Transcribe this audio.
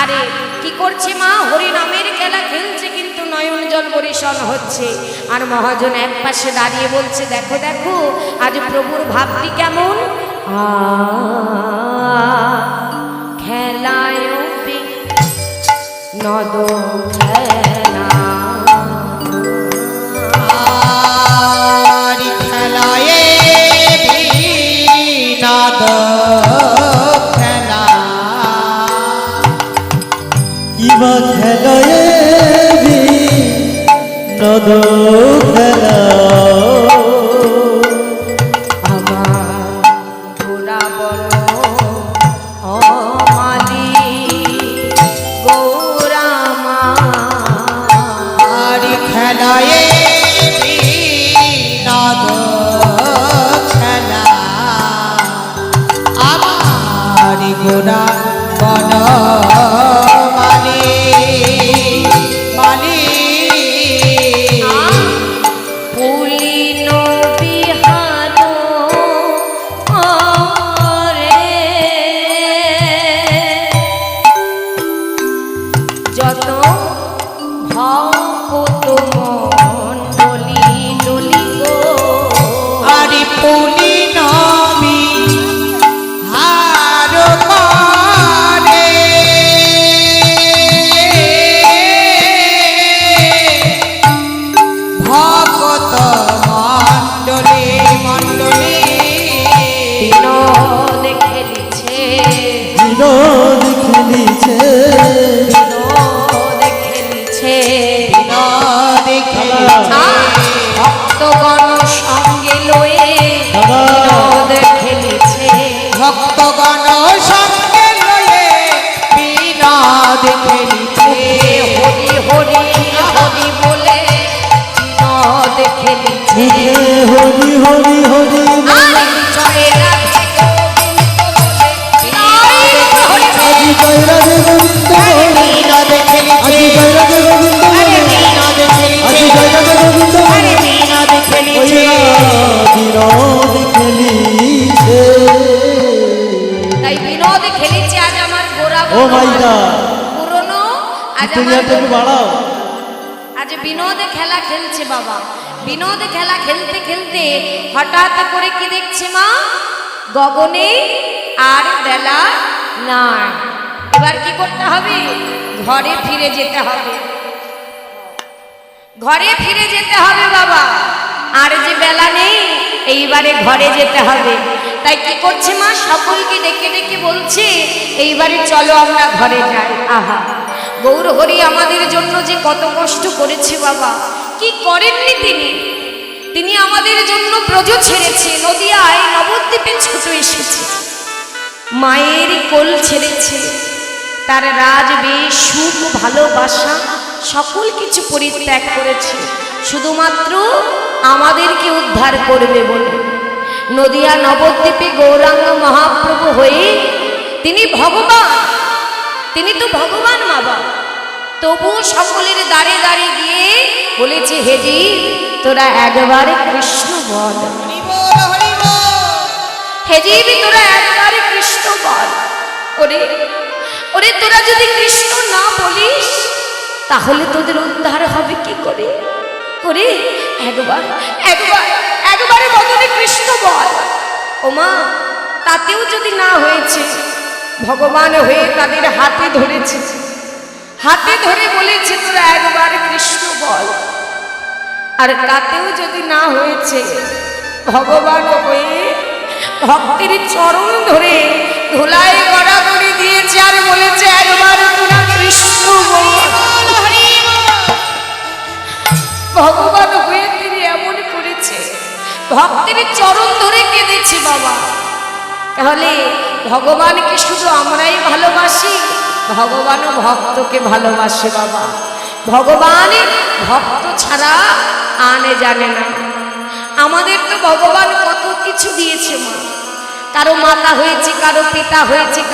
আরে, কি করছে মা? হরি নামের খেলা খেলছে কিন্তু নয়ন জল বরিশন হচ্ছে। আর মহাজন এক পাশে দাঁড়িয়ে বলছে, দেখো দেখো, আজ প্রভুর ভাবটি কেমন? খেলায় নদ খেলা। খেলায় বিনাদ নদ ভক্ত মাইদা পুরনো আজ আমার বাড়াও আজ বিনোদে খেলা খেলছে বাবা বিনোদে খেলা খেলতে খেলতে হঠাৎ করে কি দেখছে মা গগনে আর বেলা নাই এবার কি করতে হবে ঘরে ফিরে যেতে হবে ঘরে ফিরে যেতে হবে বাবা আর যে বেলা নেই এইবারে ঘরে যেতে হবে। তাই কি করছে মা? সকলকে ডেকে ডেকে বলছে, এইবারে চলো আমরা ঘরে যাই। আহা! গৌর হরি আমাদের জন্য যে কত কষ্ট করেছে বাবা। কি করেননি তিনি? তিনি আমাদের জন্য ব্রজ ছেড়েছে, নদিয়ায় নবদ্বীপে ছোট এসেছে। মায়ের কোল ছেড়েছে, তার রাজবেশ সুখ, ভালোবাসা, সকল কিছু পরিত্যাগ করেছে। শুধুমাত্র আমাদেরকে উদ্ধার করবে বলে। নদিয়া নবদ্বীপে গৌরাঙ্গ মহাপ্রভু হয়ে তিনি ভগবান তিনি তো ভগবান বাবা তবু সকলের দাঁড়ে দাঁড়িয়ে গিয়ে বলেছে হেজি তোরা একবার কৃষ্ণ বল। হেজিবি তোরা একবার কৃষ্ণ বল। ওরে ওরে তোরা যদি কৃষ্ণ না বলিস তাহলে তোদের উদ্ধার হবে কি করে? ওরে একবার একবার, একবারে বদলে কৃষ্ণ বল। ওমা, তাতেও যদি না হয়েছে, ভগবান হয়ে তাদের হাতে ধরেছে। হাতে ধরে বলেছে তোরা একবার কৃষ্ণ বল। আর তাতেও যদি না হয়েছে, ভগবান হয়ে ভক্তের চরণ ধরে ধুলায় গড়া করে দিয়েছে আর বলেছে একবার তোরা কৃষ্ণ বল। ভক্তের চরণ ধরে কেঁদেছে বাবা। তাহলে ভগবানকে শুধু আমরাই ভালোবাসি? ভগবানও ভক্তকে ভালোবাসে বাবা। ভগবান ভক্ত ছাড়া আনে জানে না। আমাদের তো ভগবান কত কিছু দিয়েছে মা। কারও মাতা হয়েছে, কারও পিতা হয়েছে